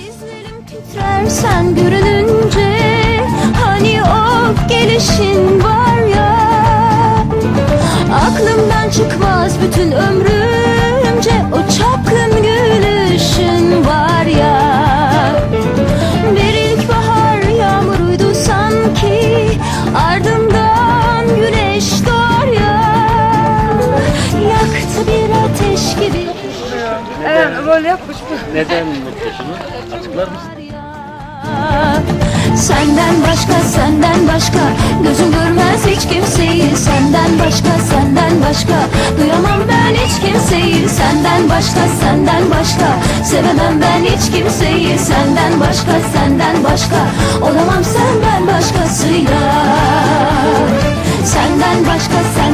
Dizlerim titrer sen görününce. Hani o gelişin var ya. Aklımdan çıkmaz bütün ömrümce Evet böyle yapmış bu. Neden mutlusunuz? Açıklar mısın? Senden başka senden başka. Gözüm görmez hiç kimseyi. Senden başka senden başka. Duyamam ben hiç kimseyi. Senden başka senden başka. Sevemem ben hiç kimseyi. Senden başka senden başka. Olamam senden başkasıyla. Senden başka